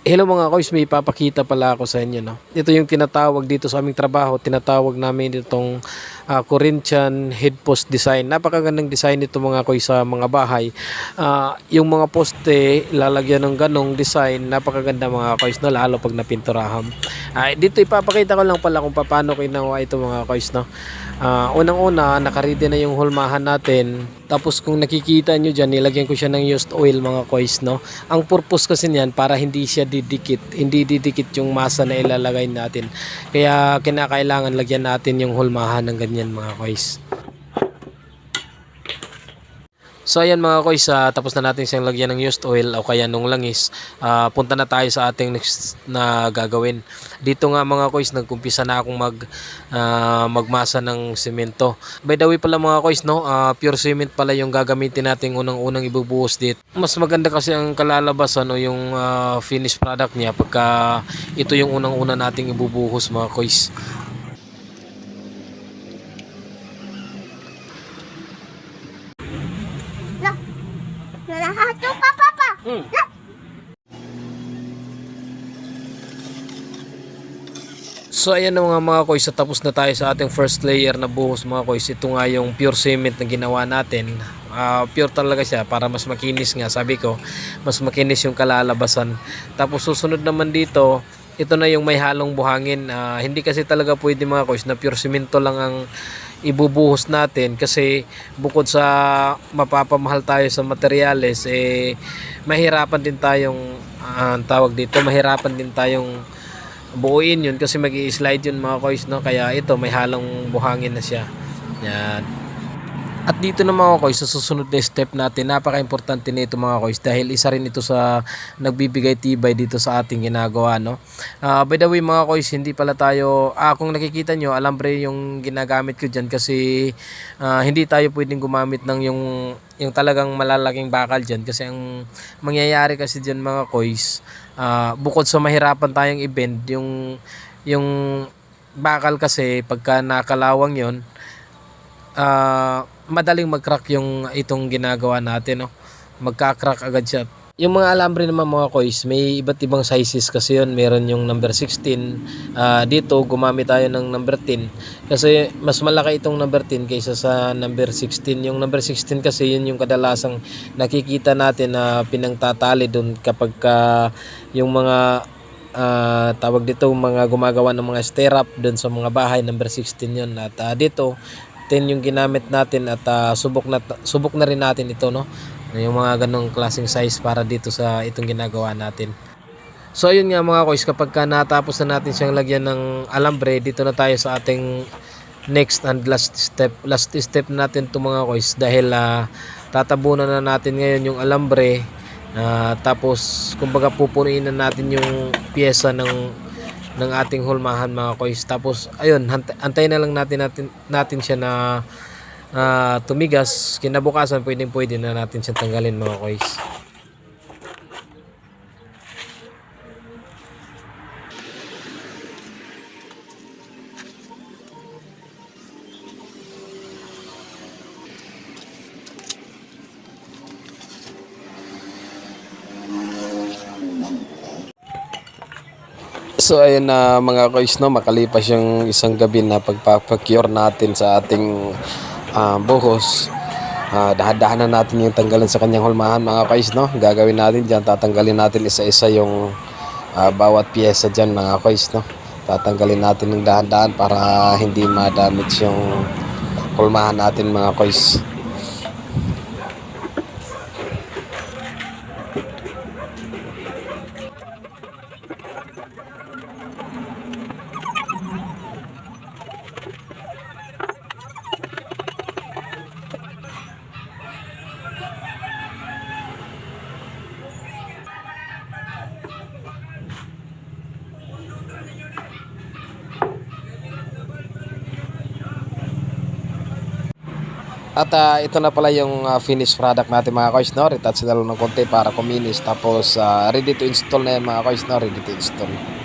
Hello mga kois, may ipapakita pala ako sa inyo. No? Ito yung tinatawag dito sa aming trabaho, tinatawag namin itong ah, Corinthian head post design. Napakagandang design nito mga kois sa mga bahay. Ah, yung mga poste, lalagyan ng ganong design, napakaganda mga kois, no? lalo pag napinturahan. Ah, dito ipapakita ko lang pala kung paano ko ginawa ito mga kois. No? Ah, unang-una, nakaready na yung hulmahan natin. Tapos kung nakikita nyo dyan, nilagyan ko siya ng used oil mga kois. No? Ang purpose kasi niyan, para hindi siya didikit. Hindi didikit yung masa na ilalagay natin. Kaya kinakailangan lagyan natin yung hulmahan ng ganyan mga kois. So ayan mga kois, ah, tapos na natin siyang lagyan ng used oil o kaya nung langis. Ah, punta na tayo sa ating next na gagawin. Dito nga mga kois, nagkumpisa na akong mag ah, magmasa ng semento. By the way pala mga kois, no, ah, pure cement pala yung gagamitin natin unang-unang ibubuhos dito. Mas maganda kasi ang kalalabasan o yung ah, finished product niya pagka ito yung unang-una nating ibubuhos mga kois. Nalahato pa, papa. Mm. Na, So ayan na mga mga kois, so tapos na tayo sa ating first layer na buhos mga kois. Ito nga yung pure cement na ginawa natin. Ah, pure talaga siya para mas makinis nga. Sabi ko, mas makinis yung kalalabasan. Tapos susunod naman dito, ito na yung may halong buhangin. Ah, hindi kasi talaga pwede mga kois na pure semento lang ang ibubuhos natin kasi bukod sa mapapamahal tayo sa materyales eh mahirapan din tayong ang tawag dito mahirapan din tayong buuin yun kasi mag slide yun mga kois no? Kaya ito may halong buhangin na siya. Yan at dito na mga kois sa susunod na step natin napaka-importante nito mga kois dahil isa rin ito sa nagbibigay tibay dito sa ating ginagawa no? Ah, by the way mga kois hindi pala tayo ah, kung nakikita nyo alambre yung ginagamit ko dyan kasi ah, hindi tayo pwedeng gumamit ng yung yung talagang malalaking bakal dyan. Kasi ang mangyayari kasi dyan mga kois ah, bukod sa mahirapan tayong i-bend yung yung bakal kasi pagka nakalawang yon ah, madaling mag-crack yung itong ginagawa natin no? Magka-crack agad siya. Yung mga alambre naman mga kois may iba't ibang sizes kasi yun. Meron yung number 16 Ah, dito gumamit tayo ng number 10 kasi mas malaki itong number 10 kaysa sa number 16 yung number 16 kasi yun yung kadalasang nakikita natin na pinangtatali doon kapag ka yung mga ah, tawag dito mga gumagawa ng mga stirrup doon sa mga bahay number 16 yun. At ah, dito 10 yung ginamit natin at ah, subok na subok na rin natin ito no? Yung mga ganong klaseng size para dito sa itong ginagawa natin. So ayun nga mga kois kapag ka natapos na natin siyang lagyan ng alambre dito na tayo sa ating next and last step last step natin to mga kois dahil ah, tatabunan na natin ngayon yung alambre Ah, tapos kumbaga pupunuin na natin yung pyesa ng ng ating hulmahan mga kois. Tapos ayun antayin na lang natin natin natin siya na ah, tumigas. Kinabukasan pwedeng pwede na natin siya tanggalin mga kois So ayun na mga kois no, makalipas yung isang gabi na pagpapacure natin sa ating ah, buhos. Ah, dahan-dahan na natin yung tanggalin sa kanyang hulmahan mga kois no. Gagawin natin diyan, tatanggalin natin isa-isa yung ah, bawat piyesa diyan mga kois no. Tatanggalin natin ng dahan-dahan para hindi ma-damage yung hulmahan natin mga kois. At ah, ito na pala yung ah, finished product natin mga kois no. Retouch na lang ng konti para kuminis. Tapos ah, ready to install na yan mga kois no. Ready to install.